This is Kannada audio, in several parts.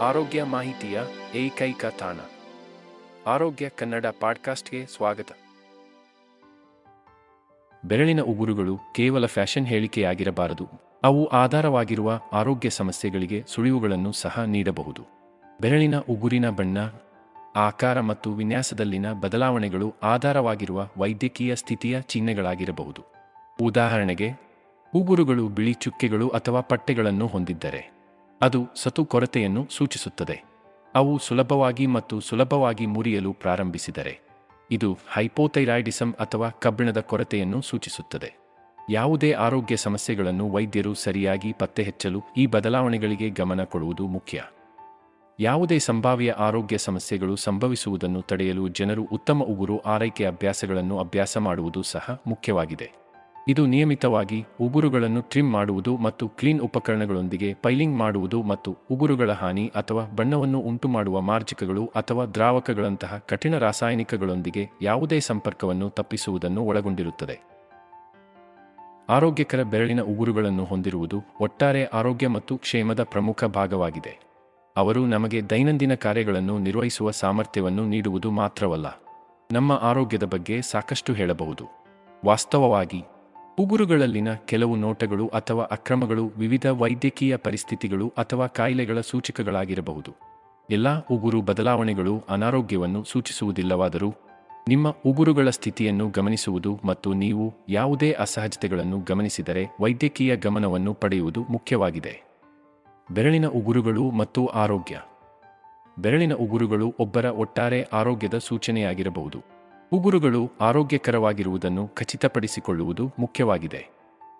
ಆರೋಗ್ಯ ಮಾಹಿತಿಯ ಏಕೈಕ ತಾಣ. ಆರೋಗ್ಯ ಕನ್ನಡ ಪಾಡ್ಕಾಸ್ಟ್ಗೆ ಸ್ವಾಗತ. ಬೆರಳಿನ ಉಗುರುಗಳು ಕೇವಲ ಫ್ಯಾಷನ್ ಹೇಳಿಕೆಯಾಗಿರಬಾರದು. ಅವು ಆಧಾರವಾಗಿರುವ ಆರೋಗ್ಯ ಸಮಸ್ಯೆಗಳಿಗೆ ಸುಳಿವುಗಳನ್ನು ಸಹ ನೀಡಬಹುದು. ಬೆರಳಿನ ಉಗುರಿನ ಬಣ್ಣ, ಆಕಾರ ಮತ್ತು ವಿನ್ಯಾಸದಲ್ಲಿನ ಬದಲಾವಣೆಗಳು ಆಧಾರವಾಗಿರುವ ವೈದ್ಯಕೀಯ ಸ್ಥಿತಿಯ ಚಿಹ್ನೆಗಳಾಗಿರಬಹುದು. ಉದಾಹರಣೆಗೆ, ಉಗುರುಗಳು ಬಿಳಿ ಚುಕ್ಕೆಗಳು ಅಥವಾ ಪಟ್ಟೆಗಳನ್ನು ಹೊಂದಿದ್ದರೆ. ಅದು ಸತು ಕೊರತೆಯನ್ನು ಸೂಚಿಸುತ್ತದೆ. ಅವು ಸುಲಭವಾಗಿ ಮತ್ತು ಸುಲಭವಾಗಿ ಮುರಿಯಲು ಪ್ರಾರಂಭಿಸಿದರೆ, ಇದು ಹೈಪೋಥೈರಾಯ್ಡಿಸಮ್ ಅಥವಾ ಕಬ್ಬಿಣದ ಕೊರತೆಯನ್ನು ಸೂಚಿಸುತ್ತದೆ. ಯಾವುದೇ ಆರೋಗ್ಯ ಸಮಸ್ಯೆಗಳನ್ನು ವೈದ್ಯರು ಸರಿಯಾಗಿ ಪತ್ತೆಹಚ್ಚಲು ಈ ಬದಲಾವಣೆಗಳಿಗೆ ಗಮನ ಕೊಡುವುದು ಮುಖ್ಯ. ಯಾವುದೇ ಸಂಭಾವ್ಯ ಆರೋಗ್ಯ ಸಮಸ್ಯೆಗಳು ಸಂಭವಿಸುವುದನ್ನು ತಡೆಯಲು ಜನರು ಉತ್ತಮ ಉಗುರು, ಆರೈಕೆ ಅಭ್ಯಾಸಗಳನ್ನು ಅಭ್ಯಾಸ ಮಾಡುವುದು ಸಹ ಮುಖ್ಯವಾಗಿದೆ. ಇದು ನಿಯಮಿತವಾಗಿ ಉಗುರುಗಳನ್ನು ಟ್ರಿಮ್ ಮಾಡುವುದು ಮತ್ತು ಕ್ಲೀನ್ ಉಪಕರಣಗಳೊಂದಿಗೆ ಪೈಲಿಂಗ್ ಮಾಡುವುದು ಮತ್ತು ಉಗುರುಗಳ ಹಾನಿ ಅಥವಾ ಬಣ್ಣವನ್ನು ಉಂಟುಮಾಡುವ ಮಾರ್ಜಕಗಳು ಅಥವಾ ದ್ರಾವಕಗಳಂತಹ ಕಠಿಣ ರಾಸಾಯನಿಕಗಳೊಂದಿಗೆ ಯಾವುದೇ ಸಂಪರ್ಕವನ್ನು ತಪ್ಪಿಸುವುದನ್ನು ಒಳಗೊಂಡಿರುತ್ತದೆ. ಆರೋಗ್ಯಕರ ಬೆರಳಿನ ಉಗುರುಗಳನ್ನು ಹೊಂದಿರುವುದು ಒಟ್ಟಾರೆ ಆರೋಗ್ಯ ಮತ್ತು ಕ್ಷೇಮದ ಪ್ರಮುಖ ಭಾಗವಾಗಿದೆ. ಅವರು ನಮಗೆ ದೈನಂದಿನ ಕಾರ್ಯಗಳನ್ನು ನಿರ್ವಹಿಸುವ ಸಾಮರ್ಥ್ಯವನ್ನು ನೀಡುವುದು ಮಾತ್ರವಲ್ಲ. ನಮ್ಮ ಆರೋಗ್ಯದ ಬಗ್ಗೆ ಸಾಕಷ್ಟು ಹೇಳಬಹುದು. ವಾಸ್ತವವಾಗಿ ಉಗುರುಗಳಲ್ಲಿನ ಕೆಲವು ನೋಟಗಳು ಅಥವಾ ಅಕ್ರಮಗಳು ವಿವಿಧ ವೈದ್ಯಕೀಯ ಪರಿಸ್ಥಿತಿಗಳು ಅಥವಾ ಕಾಯಿಲೆಗಳ ಸೂಚಕಗಳಾಗಿರಬಹುದು. ಎಲ್ಲ ಉಗುರು ಬದಲಾವಣೆಗಳು ಅನಾರೋಗ್ಯವನ್ನು ಸೂಚಿಸುವುದಿಲ್ಲವಾದರೂ, ನಿಮ್ಮ ಉಗುರುಗಳ ಸ್ಥಿತಿಯನ್ನು ಗಮನಿಸುವುದು ಮತ್ತು ನೀವು ಯಾವುದೇ ಅಸಹಜತೆಗಳನ್ನು ಗಮನಿಸಿದರೆ ವೈದ್ಯಕೀಯ ಗಮನವನ್ನು ಪಡೆಯುವುದು ಮುಖ್ಯವಾಗಿದೆ. ಬೆರಳಿನ ಉಗುರುಗಳು ಮತ್ತು ಆರೋಗ್ಯ. ಬೆರಳಿನ ಉಗುರುಗಳು ಒಬ್ಬರ ಒಟ್ಟಾರೆ ಆರೋಗ್ಯದ ಸೂಚನೆಯಾಗಿರಬಹುದು. ಉಗುರುಗಳು ಆರೋಗ್ಯಕರವಾಗಿರುವುದನ್ನು ಖಚಿತಪಡಿಸಿಕೊಳ್ಳುವುದು ಮುಖ್ಯವಾಗಿದೆ.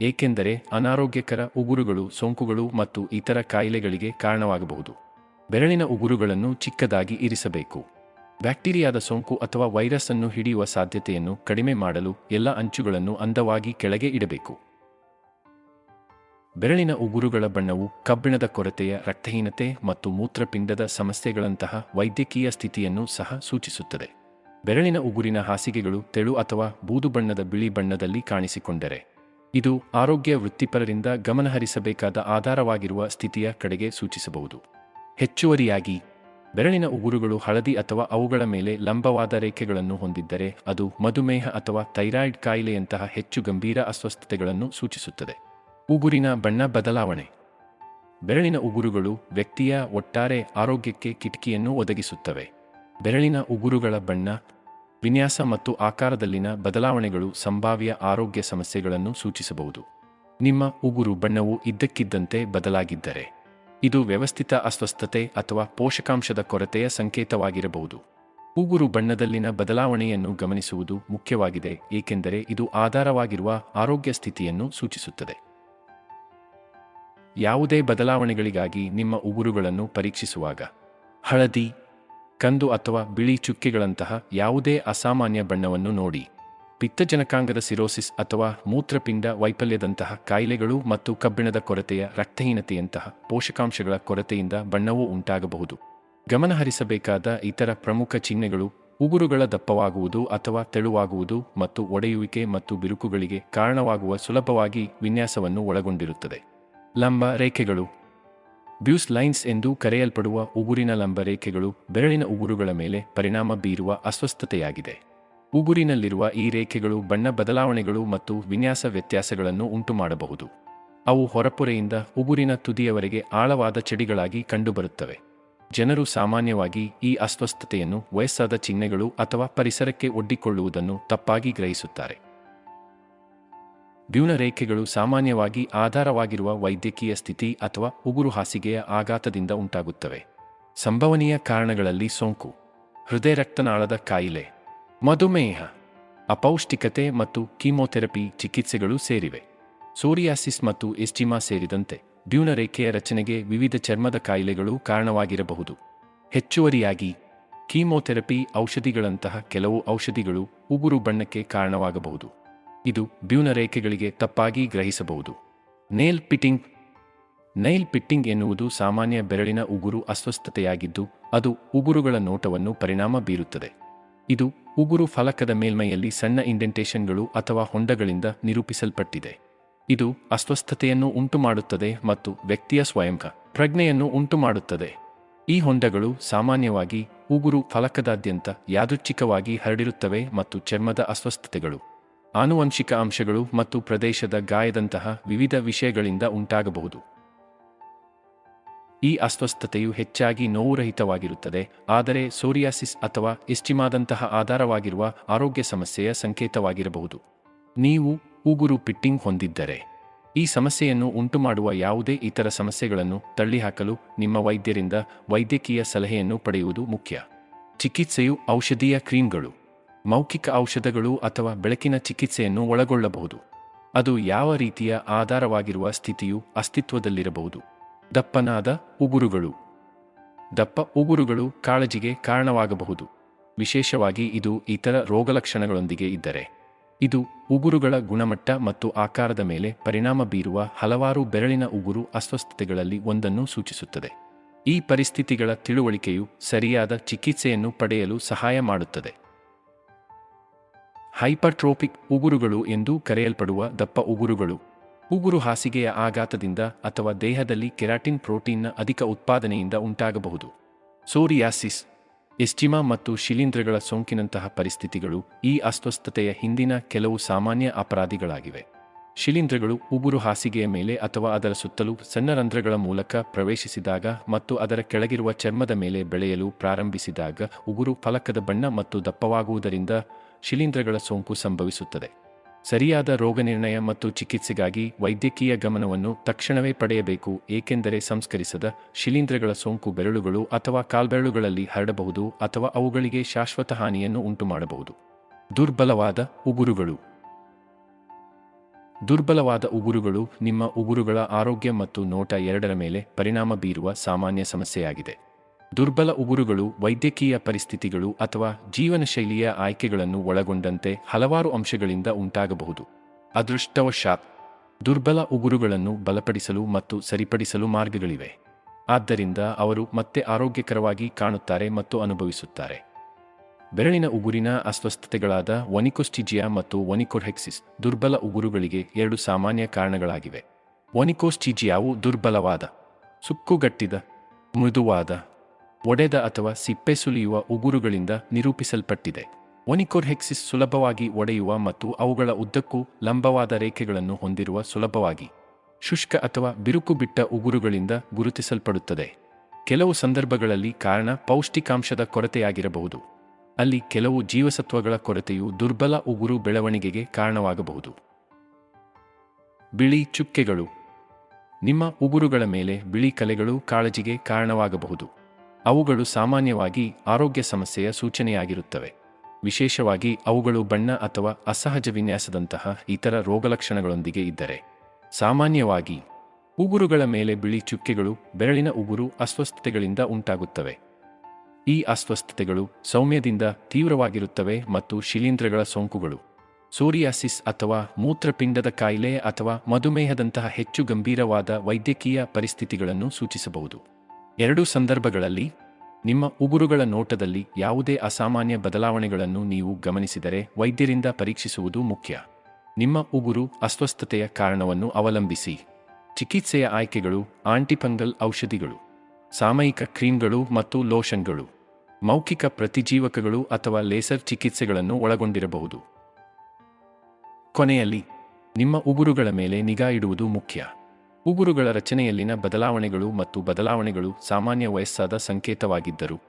ಏಕೆಂದರೆ ಅನಾರೋಗ್ಯಕರ ಉಗುರುಗಳು ಸೋಂಕುಗಳು ಮತ್ತು ಇತರ ಕಾಯಿಲೆಗಳಿಗೆ ಕಾರಣವಾಗಬಹುದು. ಬೆರಳಿನ ಉಗುರುಗಳನ್ನು ಚಿಕ್ಕದಾಗಿ ಇರಿಸಬೇಕು. ಬ್ಯಾಕ್ಟೀರಿಯಾದ ಸೋಂಕು ಅಥವಾ ವೈರಸ್ ಅನ್ನು ಹಿಡಿಯುವ ಸಾಧ್ಯತೆಯನ್ನು ಕಡಿಮೆ ಮಾಡಲು ಎಲ್ಲ ಅಂಚುಗಳನ್ನು ಅಂದವಾಗಿ ಕೆಳಗೆ ಇಡಬೇಕು. ಬೆರಳಿನ ಉಗುರುಗಳ ಬಣ್ಣವು ಕಬ್ಬಿಣದ ಕೊರತೆಯ ರಕ್ತಹೀನತೆ ಮತ್ತು ಮೂತ್ರಪಿಂಡದ ಸಮಸ್ಯೆಗಳಂತಹ ವೈದ್ಯಕೀಯ ಸ್ಥಿತಿಯನ್ನು ಸಹ ಸೂಚಿಸುತ್ತದೆ. ಬೆರಳಿನ ಉಗುರಿನ ಹಾಸಿಗೆಗಳು ತೆಳು ಅಥವಾ ಬೂದು ಬಣ್ಣದ ಬಿಳಿ ಬಣ್ಣದಲ್ಲಿ ಕಾಣಿಸಿಕೊಂಡರೆ. ಇದು ಆರೋಗ್ಯ ವೃತ್ತಿಪರರಿಂದ ಗಮನಹರಿಸಬೇಕಾದ ಆಧಾರವಾಗಿರುವ ಸ್ಥಿತಿಯ ಕಡೆಗೆ ಸೂಚಿಸಬಹುದು. ಹೆಚ್ಚುವರಿಯಾಗಿ, ಬೆರಳಿನ ಉಗುರುಗಳು ಹಳದಿ ಅಥವಾ ಅವುಗಳ ಮೇಲೆ ಲಂಬವಾದ ರೇಖೆಗಳನ್ನು ಹೊಂದಿದ್ದರೆ ಅದು ಮಧುಮೇಹ ಅಥವಾ ಥೈರಾಯ್ಡ್ ಕಾಯಿಲೆಯಂತಹ ಹೆಚ್ಚು ಗಂಭೀರ ಅಸ್ವಸ್ಥತೆಗಳನ್ನು ಸೂಚಿಸುತ್ತದೆ. ಉಗುರಿನ ಬಣ್ಣ ಬದಲಾವಣೆ. ಬೆರಳಿನ ಉಗುರುಗಳು ವ್ಯಕ್ತಿಯ ಒಟ್ಟಾರೆ ಆರೋಗ್ಯಕ್ಕೆ ಕಿಟಕಿಯನ್ನು ಒದಗಿಸುತ್ತವೆ. ಬೆರಳಿನ ಉಗುರುಗಳ ಬಣ್ಣ ವಿನ್ಯಾಸ ಮತ್ತು ಆಕಾರದಲ್ಲಿನ ಬದಲಾವಣೆಗಳು ಸಂಭಾವ್ಯ ಆರೋಗ್ಯ ಸಮಸ್ಯೆಗಳನ್ನು ಸೂಚಿಸಬಹುದು. ನಿಮ್ಮ ಉಗುರು ಬಣ್ಣವು ಇದ್ದಕ್ಕಿದ್ದಂತೆ ಬದಲಾಗಿದ್ದರೆ, ಇದು ವ್ಯವಸ್ಥಿತ ಅಸ್ವಸ್ಥತೆ ಅಥವಾ ಪೋಷಕಾಂಶದ ಕೊರತೆಯ ಸಂಕೇತವಾಗಿರಬಹುದು. ಉಗುರು ಬಣ್ಣದಲ್ಲಿನ ಬದಲಾವಣೆಯನ್ನು ಗಮನಿಸುವುದು ಮುಖ್ಯವಾಗಿದೆ, ಏಕೆಂದರೆ ಇದು ಆಧಾರವಾಗಿರುವ ಆರೋಗ್ಯ ಸ್ಥಿತಿಯನ್ನು ಸೂಚಿಸುತ್ತದೆ. ಯಾವುದೇ ಬದಲಾವಣೆಗಳಿಗಾಗಿ ನಿಮ್ಮ ಉಗುರುಗಳನ್ನು ಪರೀಕ್ಷಿಸುವಾಗ, ಹಳದಿ ಕಂದು ಅಥವಾ ಬಿಳಿ ಚುಕ್ಕೆಗಳಂತಹ ಯಾವುದೇ ಅಸಾಮಾನ್ಯ ಬಣ್ಣವನ್ನು ನೋಡಿ. ಪಿತ್ತಜನಕಾಂಗದ ಸಿರೋಸಿಸ್ ಅಥವಾ ಮೂತ್ರಪಿಂಡ ವೈಫಲ್ಯದಂತಹ ಕಾಯಿಲೆಗಳು ಮತ್ತು ಕಬ್ಬಿಣದ ಕೊರತೆಯ ರಕ್ತಹೀನತೆಯಂತಹ ಪೋಷಕಾಂಶಗಳ ಕೊರತೆಯಿಂದ ಬಣ್ಣವು ಉಂಟಾಗಬಹುದು. ಗಮನಹರಿಸಬೇಕಾದ ಇತರ ಪ್ರಮುಖ ಚಿಹ್ನೆಗಳು ಉಗುರುಗಳ ದಪ್ಪವಾಗುವುದು ಅಥವಾ ತೆಳುವಾಗುವುದು ಮತ್ತು ಒಡೆಯುವಿಕೆ ಮತ್ತು ಬಿರುಕುಗಳಿಗೆ ಕಾರಣವಾಗುವ ಸುಲಭವಾಗಿ ವಿನ್ಯಾಸವನ್ನು ಒಳಗೊಂಡಿರುತ್ತದೆ. ಲಂಬ ರೇಖೆಗಳು ಬ್ಯೂಸ್ ಲೈನ್ಸ್ ಎಂದು ಕರೆಯಲ್ಪಡುವ ಉಗುರಿನ ಲಂಬರೇಖೆಗಳು ಬೆರಳಿನ ಉಗುರುಗಳ ಮೇಲೆ ಪರಿಣಾಮ ಬೀರುವ ಅಸ್ವಸ್ಥತೆಯಾಗಿದೆ. ಉಗುರಿನಲ್ಲಿರುವ ಈ ರೇಖೆಗಳು ಬಣ್ಣ ಬದಲಾವಣೆಗಳು ಮತ್ತು ವಿನ್ಯಾಸ ವ್ಯತ್ಯಾಸಗಳನ್ನು ಉಂಟುಮಾಡಬಹುದು. ಅವು ಹೊರಪೊರೆಯಿಂದ ಉಗುರಿನ ತುದಿಯವರೆಗೆ ಆಳವಾದ ಚಡಿಗಳಾಗಿ ಕಂಡುಬರುತ್ತವೆ. ಜನರು ಸಾಮಾನ್ಯವಾಗಿ ಈ ಅಸ್ವಸ್ಥತೆಯನ್ನು ವಯಸ್ಸಾದ ಚಿಹ್ನೆಗಳು ಅಥವಾ ಪರಿಸರಕ್ಕೆ ಒಡ್ಡಿಕೊಳ್ಳುವುದನ್ನು ತಪ್ಪಾಗಿ ಗ್ರಹಿಸುತ್ತಾರೆ. ರೇಖೆಗಳು ಸಾಮಾನ್ಯವಾಗಿ ಆಧಾರವಾಗಿರುವ ವೈದ್ಯಕೀಯ ಸ್ಥಿತಿ ಅಥವಾ ಉಗುರು ಹಾಸಿಗೆಯ ಆಘಾತದಿಂದ ಉಂಟಾಗುತ್ತವೆ. ಸಂಭವನೀಯ ಕಾರಣಗಳಲ್ಲಿ ಸೋಂಕು, ಹೃದಯ ರಕ್ತನಾಳದ ಕಾಯಿಲೆ, ಮಧುಮೇಹ, ಅಪೌಷ್ಟಿಕತೆ ಮತ್ತು ಕೀಮೋಥೆರಪಿ ಚಿಕಿತ್ಸೆಗಳು ಸೇರಿವೆ. ಸೋರಿಯಾಸಿಸ್ ಮತ್ತು ಎಸ್ಟಿಮಾ ಸೇರಿದಂತೆ ರೇಖೆಯ ರಚನೆಗೆ ವಿವಿಧ ಚರ್ಮದ ಕಾಯಿಲೆಗಳು ಕಾರಣವಾಗಿರಬಹುದು. ಹೆಚ್ಚುವರಿಯಾಗಿ, ಕೀಮೋಥೆರಪಿ ಔಷಧಿಗಳಂತಹ ಕೆಲವು ಔಷಧಿಗಳು ಉಗುರು ಬಣ್ಣಕ್ಕೆ ಕಾರಣವಾಗಬಹುದು. ಇದು ಬ್ಯೂನ ರೇಖೆಗಳಿಗೆ ತಪ್ಪಾಗಿ ಗ್ರಹಿಸಬಹುದು. ನೇಲ್ ಪಿಟ್ಟಿಂಗ್ ನೈಲ್ ಪಿಟ್ಟಿಂಗ್ ಎನ್ನುವುದು ಸಾಮಾನ್ಯ ಬೆರಳಿನ ಉಗುರು ಅಸ್ವಸ್ಥತೆಯಾಗಿದ್ದು, ಅದು ಉಗುರುಗಳ ನೋಟವನ್ನು ಪರಿಣಾಮ ಬೀರುತ್ತದೆ. ಇದು ಉಗುರು ಫಲಕದ ಮೇಲ್ಮೈಯಲ್ಲಿ ಸಣ್ಣ ಇಂಡೆಂಟೇಷನ್ಗಳು ಅಥವಾ ಹೊಂಡಗಳಿಂದ ನಿರೂಪಿಸಲ್ಪಟ್ಟಿದೆ. ಇದು ಅಸ್ವಸ್ಥತೆಯನ್ನು ಉಂಟುಮಾಡುತ್ತದೆ ಮತ್ತು ವ್ಯಕ್ತಿಯ ಸ್ವಯಂಕ ಪ್ರಜ್ಞೆಯನ್ನು ಉಂಟುಮಾಡುತ್ತದೆ. ಈ ಹೊಂಡಗಳು ಸಾಮಾನ್ಯವಾಗಿ ಉಗುರು ಫಲಕದಾದ್ಯಂತ ಯಾದೃಚ್ಛಿಕವಾಗಿ ಹರಡಿರುತ್ತವೆ ಮತ್ತು ಚರ್ಮದ ಅಸ್ವಸ್ಥತೆಗಳು. ಆನುವಂಶಿಕ ಅಂಶಗಳು ಮತ್ತು ಪ್ರದೇಶದ ಗಾಯದಂತಹ ವಿವಿಧ ವಿಷಯಗಳಿಂದ ಉಂಟಾಗಬಹುದು. ಈ ಅಸ್ವಸ್ಥತೆಯು ಹೆಚ್ಚಾಗಿ ನೋವುರಹಿತವಾಗಿರುತ್ತದೆ, ಆದರೆ ಸೋರಿಯಾಸಿಸ್ ಅಥವಾ ಎಸ್ಟಿಮಾದಂತಹ ಆಧಾರವಾಗಿರುವ ಆರೋಗ್ಯ ಸಮಸ್ಯೆಯ ಸಂಕೇತವಾಗಿರಬಹುದು. ನೀವು ಉಗುರು ಪಿಟ್ಟಿಂಗ್ ಹೊಂದಿದ್ದರೆ, ಈ ಸಮಸ್ಯೆಯನ್ನು ಉಂಟುಮಾಡುವ ಯಾವುದೇ ಇತರ ಸಮಸ್ಯೆಗಳನ್ನು ತಳ್ಳಿಹಾಕಲು ನಿಮ್ಮ ವೈದ್ಯರಿಂದ ವೈದ್ಯಕೀಯ ಸಲಹೆಯನ್ನು ಪಡೆಯುವುದು ಮುಖ್ಯ. ಚಿಕಿತ್ಸೆಯು ಔಷಧೀಯ ಕ್ರೀಮ್ಗಳು. ಮೌಖಿಕ ಔಷಧಗಳು ಅಥವಾ ಬೆಳಕಿನ ಚಿಕಿತ್ಸೆಯನ್ನು ಒಳಗೊಳ್ಳಬಹುದು. ಅದು ಯಾವ ರೀತಿಯ ಆಧಾರವಾಗಿರುವ ಸ್ಥಿತಿಯು ಅಸ್ತಿತ್ವದಲ್ಲಿರಬಹುದು. ದಪ್ಪನಾದ ಉಗುರುಗಳು. ದಪ್ಪ ಉಗುರುಗಳು ಕಾಳಜಿಗೆ ಕಾರಣವಾಗಬಹುದು. ವಿಶೇಷವಾಗಿ ಇದು ಇತರ ರೋಗಲಕ್ಷಣಗಳೊಂದಿಗೆ ಇದ್ದರೆ. ಇದು ಉಗುರುಗಳ ಗುಣಮಟ್ಟ ಮತ್ತು ಆಕಾರದ ಮೇಲೆ ಪರಿಣಾಮ ಬೀರುವ ಹಲವಾರು ಬೆರಳಿನ ಉಗುರು ಅಸ್ವಸ್ಥತೆಗಳಲ್ಲಿ ಒಂದನ್ನು ಸೂಚಿಸುತ್ತದೆ. ಈ ಪರಿಸ್ಥಿತಿಗಳ ತಿಳುವಳಿಕೆಯು ಸರಿಯಾದ ಚಿಕಿತ್ಸೆಯನ್ನು ಪಡೆಯಲು ಸಹಾಯ ಮಾಡುತ್ತದೆ. ಹೈಪರ್ಟ್ರೋಪಿಕ್ ಉಗುರುಗಳು ಎಂದು ಕರೆಯಲ್ಪಡುವ ದಪ್ಪ ಉಗುರುಗಳು. ಉಗುರು ಹಾಸಿಗೆಯ ಆಘಾತದಿಂದ ಅಥವಾ ದೇಹದಲ್ಲಿ ಕೆರಾಟಿನ್ ಪ್ರೋಟೀನ್ನ ಅಧಿಕ ಉತ್ಪಾದನೆಯಿಂದ ಉಂಟಾಗಬಹುದು. ಸೋರಿಯಾಸಿಸ್, ಎಸ್ಟಿಮಾ ಮತ್ತು ಶಿಲೀಂಧ್ರಗಳ ಸೋಂಕಿನಂತಹ ಪರಿಸ್ಥಿತಿಗಳು ಈ ಅಸ್ವಸ್ಥತೆಯ ಹಿಂದಿನ ಕೆಲವು ಸಾಮಾನ್ಯ ಅಪರಾಧಿಗಳಾಗಿವೆ. ಶಿಲೀಂಧ್ರಗಳು ಉಗುರು ಹಾಸಿಗೆಯ ಮೇಲೆ ಅಥವಾ ಅದರ ಸುತ್ತಲೂ ಸಣ್ಣ ರಂಧ್ರಗಳ ಮೂಲಕ ಪ್ರವೇಶಿಸಿದಾಗ ಮತ್ತು ಅದರ ಕೆಳಗಿರುವ ಚರ್ಮದ ಮೇಲೆ ಬೆಳೆಯಲು ಪ್ರಾರಂಭಿಸಿದಾಗ ಉಗುರು ಫಲಕದ ಬಣ್ಣ ಮತ್ತು ದಪ್ಪವಾಗುವುದರಿಂದ ಶಿಲೀಂಧ್ರಗಳ ಸೋಂಕು ಸಂಭವಿಸುತ್ತದೆ. ಸರಿಯಾದ ರೋಗನಿರ್ಣಯ ಮತ್ತು ಚಿಕಿತ್ಸೆಗಾಗಿ ವೈದ್ಯಕೀಯ ಗಮನವನ್ನು ತಕ್ಷಣವೇ ಪಡೆಯಬೇಕು, ಏಕೆಂದರೆ ಸಂಸ್ಕರಿಸದ ಶಿಲೀಂಧ್ರಗಳ ಸೋಂಕು ಬೆರಳುಗಳು ಅಥವಾ ಕಾಲ್ಬೆರಳುಗಳಲ್ಲಿ ಹರಡಬಹುದು ಅಥವಾ ಅವುಗಳಿಗೆ ಶಾಶ್ವತ ಹಾನಿಯನ್ನು ಉಂಟುಮಾಡಬಹುದು. ದುರ್ಬಲವಾದ ಉಗುರುಗಳು. ದುರ್ಬಲವಾದ ಉಗುರುಗಳು ನಿಮ್ಮ ಉಗುರುಗಳ ಆರೋಗ್ಯ ಮತ್ತು ನೋಟ ಎರಡರ ಮೇಲೆ ಪರಿಣಾಮ ಬೀರುವ ಸಾಮಾನ್ಯ ಸಮಸ್ಯೆಯಾಗಿದೆ. ದುರ್ಬಲ ಉಗುರುಗಳು, ವೈದ್ಯಕೀಯ ಪರಿಸ್ಥಿತಿಗಳು ಅಥವಾ ಜೀವನಶೈಲಿಯ ಆಯ್ಕೆಗಳನ್ನು ಒಳಗೊಂಡಂತೆ ಹಲವಾರು ಅಂಶಗಳಿಂದ ಉಂಟಾಗಬಹುದು. ಅದೃಷ್ಟವಶಾತ್, ದುರ್ಬಲ ಉಗುರುಗಳನ್ನು ಬಲಪಡಿಸಲು ಮತ್ತು ಸರಿಪಡಿಸಲು ಮಾರ್ಗಗಳಿವೆ. ಆದ್ದರಿಂದ ಅವರು ಮತ್ತೆ ಆರೋಗ್ಯಕರವಾಗಿ ಕಾಣುತ್ತಾರೆ ಮತ್ತು ಅನುಭವಿಸುತ್ತಾರೆ. ಬೆರಳಿನ ಉಗುರಿನ ಅಸ್ವಸ್ಥತೆಗಳಾದ ಒನಿಕೋಸ್ಟಿಜಿಯಾ ಮತ್ತು ಒನಿಕೋರ್ಹೆಕ್ಸಿಸ್ ದುರ್ಬಲ ಉಗುರುಗಳಿಗೆ ಎರಡು ಸಾಮಾನ್ಯ ಕಾರಣಗಳಾಗಿವೆ. ಒನಿಕೋಸ್ಟಿಜಿಯಾವು ದುರ್ಬಲವಾದ, ಸುಕ್ಕುಗಟ್ಟಿದ, ಮೃದುವಾದ ಒಡೆದ ಅಥವಾ ಸಿಪ್ಪೆ ಸುಲಿಯುವ ಉಗುರುಗಳಿಂದ ನಿರೂಪಿಸಲ್ಪಟ್ಟಿದೆ. ಒನಿಕೋರ್ಹೆಕ್ಸಿಸ್ ಸುಲಭವಾಗಿ ಒಡೆಯುವ ಮತ್ತು ಅವುಗಳ ಉದ್ದಕ್ಕೂ ಲಂಬವಾದ ರೇಖೆಗಳನ್ನು ಹೊಂದಿರುವ ಸುಲಭವಾಗಿ. ಶುಷ್ಕ ಅಥವಾ ಬಿರುಕು ಬಿಟ್ಟ ಉಗುರುಗಳಿಂದ ಗುರುತಿಸಲ್ಪಡುತ್ತದೆ. ಕೆಲವು ಸಂದರ್ಭಗಳಲ್ಲಿ ಕಾರಣ ಪೌಷ್ಟಿಕಾಂಶದ ಕೊರತೆಯಾಗಿರಬಹುದು. ಅಲ್ಲಿ ಕೆಲವು ಜೀವಸತ್ವಗಳ ಕೊರತೆಯು ದುರ್ಬಲ ಉಗುರು ಬೆಳವಣಿಗೆಗೆ ಕಾರಣವಾಗಬಹುದು. ಬಿಳಿ ಚುಕ್ಕೆಗಳು. ನಿಮ್ಮ ಉಗುರುಗಳ ಮೇಲೆ ಬಿಳಿ ಕಲೆಗಳು ಕಾಳಜಿಗೆ ಕಾರಣವಾಗಬಹುದು. ಅವುಗಳು ಸಾಮಾನ್ಯವಾಗಿ ಆರೋಗ್ಯ ಸಮಸ್ಯೆಯ ಸೂಚನೆಯಾಗಿರುತ್ತವೆ. ವಿಶೇಷವಾಗಿ ಅವುಗಳು ಬಣ್ಣ ಅಥವಾ ಅಸಹಜ ವಿನ್ಯಾಸದಂತಹ ಇತರ ರೋಗಲಕ್ಷಣಗಳೊಂದಿಗೆ ಇದ್ದರೆ. ಸಾಮಾನ್ಯವಾಗಿ, ಉಗುರುಗಳ ಮೇಲೆ ಬಿಳಿ ಚುಕ್ಕೆಗಳು ಬೆರಳಿನ ಉಗುರು ಅಸ್ವಸ್ಥತೆಗಳಿಂದ ಉಂಟಾಗುತ್ತವೆ. ಈ ಅಸ್ವಸ್ಥತೆಗಳು ಸೌಮ್ಯದಿಂದ ತೀವ್ರವಾಗಿರುತ್ತವೆ ಮತ್ತು ಶಿಲೀಂಧ್ರಗಳ ಸೋಂಕುಗಳು. ಸೋರಿಯಾಸಿಸ್ ಅಥವಾ ಮೂತ್ರಪಿಂಡದ ಕಾಯಿಲೆ ಅಥವಾ ಮಧುಮೇಹದಂತಹ ಹೆಚ್ಚು ಗಂಭೀರವಾದ ವೈದ್ಯಕೀಯ ಪರಿಸ್ಥಿತಿಗಳನ್ನು ಸೂಚಿಸಬಹುದು. ಎರಡೂ ಸಂದರ್ಭಗಳಲ್ಲಿ ನಿಮ್ಮ ಉಗುರುಗಳ ನೋಟದಲ್ಲಿ ಯಾವುದೇ ಅಸಾಮಾನ್ಯ ಬದಲಾವಣೆಗಳನ್ನು ನೀವು ಗಮನಿಸಿದರೆ ವೈದ್ಯರಿಂದ ಪರೀಕ್ಷಿಸುವುದು ಮುಖ್ಯ. ನಿಮ್ಮ ಉಗುರು ಅಸ್ವಸ್ಥತೆಯ ಕಾರಣವನ್ನು ಅವಲಂಬಿಸಿ. ಚಿಕಿತ್ಸೆಯ ಆಯ್ಕೆಗಳು ಆಂಟಿಫಂಗಲ್ ಔಷಧಿಗಳು, ಸಾಮಯಿಕ ಕ್ರೀಮ್ಗಳು ಮತ್ತು ಲೋಷನ್ಗಳು, ಮೌಖಿಕ ಪ್ರತಿಜೀವಕಗಳು ಅಥವಾ ಲೇಸರ್ ಚಿಕಿತ್ಸೆಗಳನ್ನು ಒಳಗೊಂಡಿರಬಹುದು. ಕೊನೆಯಲ್ಲಿ, ನಿಮ್ಮ ಉಗುರುಗಳ ಮೇಲೆ ನಿಗಾ ಇಡುವುದು ಮುಖ್ಯ. ಉಗುರುಗಳ ರಚನೆಯಲ್ಲಿನ ಬದಲಾವಣೆಗಳು ಮತ್ತು ಬದಲಾವಣೆಗಳು ಸಾಮಾನ್ಯ ವಯಸ್ಸಾದ ಸಂಕೇತವಾಗಿದ್ದರು.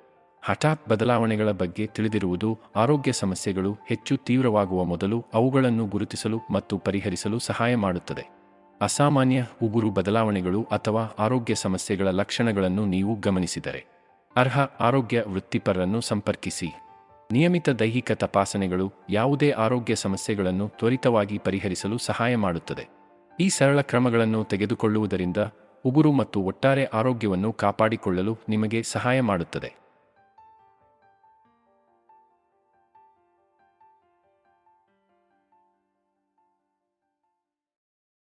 ಹಠಾತ್ ಬದಲಾವಣೆಗಳ ಬಗ್ಗೆ ತಿಳಿದಿರುವುದು ಆರೋಗ್ಯ ಸಮಸ್ಯೆಗಳು ಹೆಚ್ಚು ತೀವ್ರವಾಗುವ ಮೊದಲು ಅವುಗಳನ್ನು ಗುರುತಿಸಲು ಮತ್ತು ಪರಿಹರಿಸಲು ಸಹಾಯ ಮಾಡುತ್ತದೆ. ಅಸಾಮಾನ್ಯ ಉಗುರು ಬದಲಾವಣೆಗಳು ಅಥವಾ ಆರೋಗ್ಯ ಸಮಸ್ಯೆಗಳ ಲಕ್ಷಣಗಳನ್ನು ನೀವು ಗಮನಿಸಿದರೆ. ಅರ್ಹ ಆರೋಗ್ಯ ವೃತ್ತಿಪರರನ್ನು ಸಂಪರ್ಕಿಸಿ. ನಿಯಮಿತ ದೈಹಿಕ ತಪಾಸಣೆಗಳು ಯಾವುದೇ ಆರೋಗ್ಯ ಸಮಸ್ಯೆಗಳನ್ನು ತ್ವರಿತವಾಗಿ ಪರಿಹರಿಸಲು ಸಹಾಯ ಮಾಡುತ್ತದೆ. ಈ ಸರಳ ಕ್ರಮಗಳನ್ನು ತೆಗೆದುಕೊಳ್ಳುವುದರಿಂದ ಉಗುರು ಮತ್ತು ಒಟ್ಟಾರೆ ಆರೋಗ್ಯವನ್ನು ಕಾಪಾಡಿಕೊಳ್ಳಲು ನಿಮಗೆ ಸಹಾಯ ಮಾಡುತ್ತದೆ.